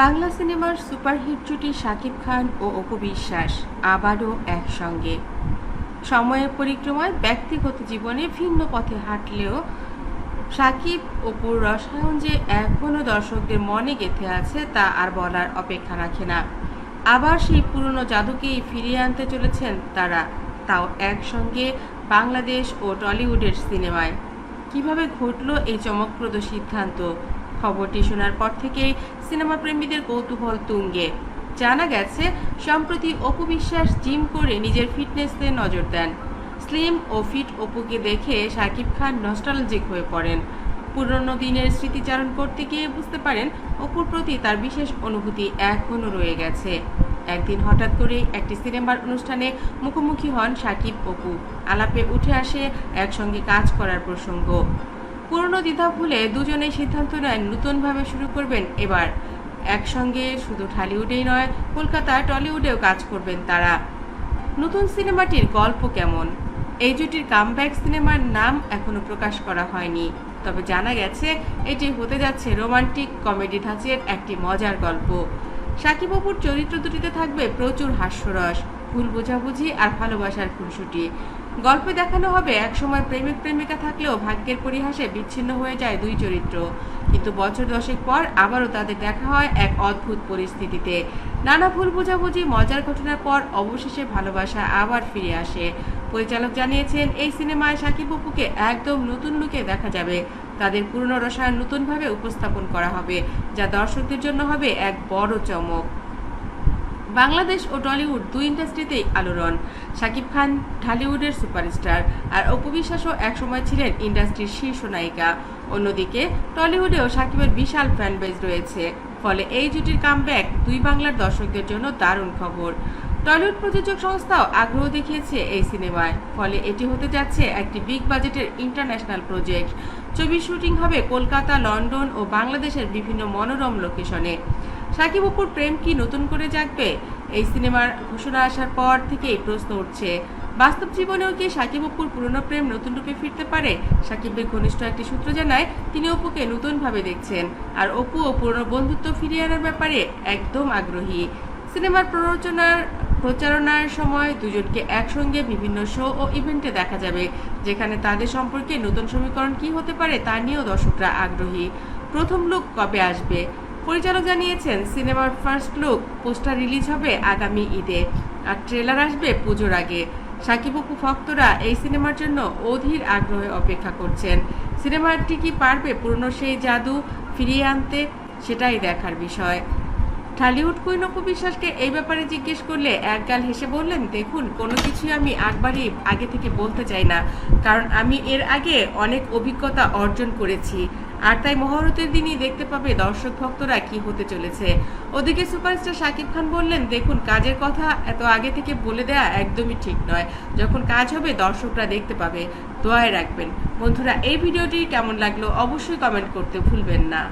বাংলা সিনেমার সুপারহিট জুটি শাকিব খান ও অপু বিশ্বাস আবারও একসঙ্গে। সময়ের পরিক্রমায় ব্যক্তিগত জীবনে ভিন্ন পথে হাঁটলেও সাকিব অপুর রসায়ন যে এখনও দর্শকদের মনে গেঁথে আছে তা আর বলার অপেক্ষা রাখে না। আবার সেই পুরনো জাদুকেই ফিরিয়ে আনতে চলেছেন তারা, তাও একসঙ্গে বাংলাদেশ ও টলিউডের সিনেমায়। কীভাবে ঘটল এই চমকপ্রদ সিদ্ধান্ত? খবরটি শোনার পর থেকেই সিনেমা প্রেমীদের কৌতূহল তুঙ্গে। জানা গেছে, সম্প্রতি অপু বিশ্বাস জিম করে নিজের ফিটনেসে নজর দেন। স্লিম ও ফিট অপুকে দেখে শাকিব খান নস্টালজিক হয়ে পড়েন। পুরনো দিনের স্মৃতিচারণ করতে গিয়ে বুঝতে পারেন, অপুর প্রতি তার বিশেষ অনুভূতি এখনও রয়ে গেছে। একদিন হঠাৎ করে একটি সিনেমার অনুষ্ঠানে মুখোমুখি হন সাকিব অপু। আলাপে উঠে আসে একসঙ্গে কাজ করার প্রসঙ্গ। পুরনো দ্বিধা ভুলে দুজনে সিদ্ধান্ত নেন নতুনভাবে শুরু করবেন এবার। একসঙ্গে শুধু ঢালিউডেই নয় কলকাতা টলিউডেও কাজ করবেন তারা। নতুন সিনেমাটির গল্প কেমন? এই জুটির কামব্যাক সিনেমার নাম এখনও প্রকাশ করা হয়নি। তবে জানা গেছে, এটি হতে যাচ্ছে রোমান্টিক কমেডি ধাঁচের একটি মজার গল্প। সাকিব অপুর চরিত্র দুটিতে থাকবে প্রচুর হাস্যরস। ভুল বোঝাবুঝি আর ভালোবাসার খুনসুটি। গল্পে দেখানো হবে, একসময় প্রেমিক প্রেমিকা থাকলেও ভাগ্যের পরিহাসে বিচ্ছিন্ন হয়ে যায় দুই চরিত্র। কিন্তু বছর দশেক পর আবারও তাদের দেখা হয় এক অদ্ভুত পরিস্থিতিতে। নানা ভুল বোঝাবুঝি, মজার ঘটনার পর অবশেষে ভালোবাসা আবার ফিরে আসে। পরিচালক জানিয়েছেন, এই সিনেমায় সাকিব অপুকে একদম নতুন লুকে দেখা যাবে। তাদের পুরনো রসায়ন নতুনভাবে উপস্থাপন করা হবে, যা দর্শকদের জন্য হবে এক বড় চমক। বাংলাদেশ ও টলিউড দুই ইন্ডাস্ট্রিতেই আলোড়ন। শাকিব খান ঢালিউডের সুপারস্টার আর অপু বিশ্বাসও একসময় ছিলেন ইন্ডাস্ট্রির শীর্ষ নায়িকা। অন্যদিকে টলিউডেও শাকিবের বিশাল ফ্যান বেজ রয়েছে। ফলে এই জুটির কামব্যাক দুই বাংলার দর্শকদের জন্য দারুণ খবর। টলিউড প্রযোজক সংস্থাও আগ্রহ দেখিয়েছে এই সিনেমায়। ফলে এটি হতে যাচ্ছে একটি বিগ বাজেটের ইন্টারন্যাশনাল প্রজেক্ট। ছবির শুটিং হবে কলকাতা, লন্ডন ও বাংলাদেশের বিভিন্ন মনোরম লোকেশনে। সাকিব অপুর প্রেম কি নতুন করে জাগবে? এই সিনেমার ঘোষণা আসার পর থেকেই প্রশ্ন উঠছে। বাস্তব জীবনেও কি সাকিব অপুর পুরনো প্রেম নতুন রূপে ফিরতে পারে? সাকিবের ঘনিষ্ঠ একটি সূত্র জানায়, তিনি অপুকে নতুনভাবে দেখছেন। আর অপু ও পুরনো বন্ধুত্ব ফিরিয়ে আনার ব্যাপারে একদম আগ্রহী। সিনেমার প্ররোচনার, প্রচারণার সময় দুজনকে একসঙ্গে বিভিন্ন শো ও ইভেন্টে দেখা যাবে, যেখানে তাদের সম্পর্কে নতুন সমীকরণ কি হতে পারে তা নিয়েও দর্শকরা আগ্রহী। প্রথম লুক কবে আসবে? পরিচালক জানিয়েছেন, সিনেমার ফার্স্ট লুক পোস্টার রিলিজ হবে আগামী ঈদে আর ট্রেলার আসবে পুজোর আগে। সাকিব অপু ভক্তরা এই সিনেমার জন্য অধীর আগ্রহে অপেক্ষা করছেন। সিনেমাটি কি পারবে পুরনো সেই জাদু ফিরিয়ে আনতে, সেটাই দেখার বিষয়। ঢালিউড কুইন অপু বিশ্বাসকে এই ব্যাপারে জিজ্ঞেস করলে একগাল হেসে বললেন, দেখুন, কোনো কিছুই আমি একবারই আগে থেকে বলতে চাই না, কারণ আমি এর আগে অনেক অভিজ্ঞতা অর্জন করেছি। আর তাই মহরতের দিনই দেখতে পাবে দর্শক ভক্তরা কি হতে চলেছে। ওদিকে সুপারস্টার শাকিব খান বললেন, দেখুন, কাজের কথা এত আগে থেকে বলে দেয়া একদমই ঠিক নয়। যখন কাজ হবে, দর্শকরা দেখতে পাবে। দোয়ায় রাখবেন। বন্ধুরা, এই ভিডিওটি কেমন লাগল অবশ্যই কমেন্ট করতে ভুলবেন না।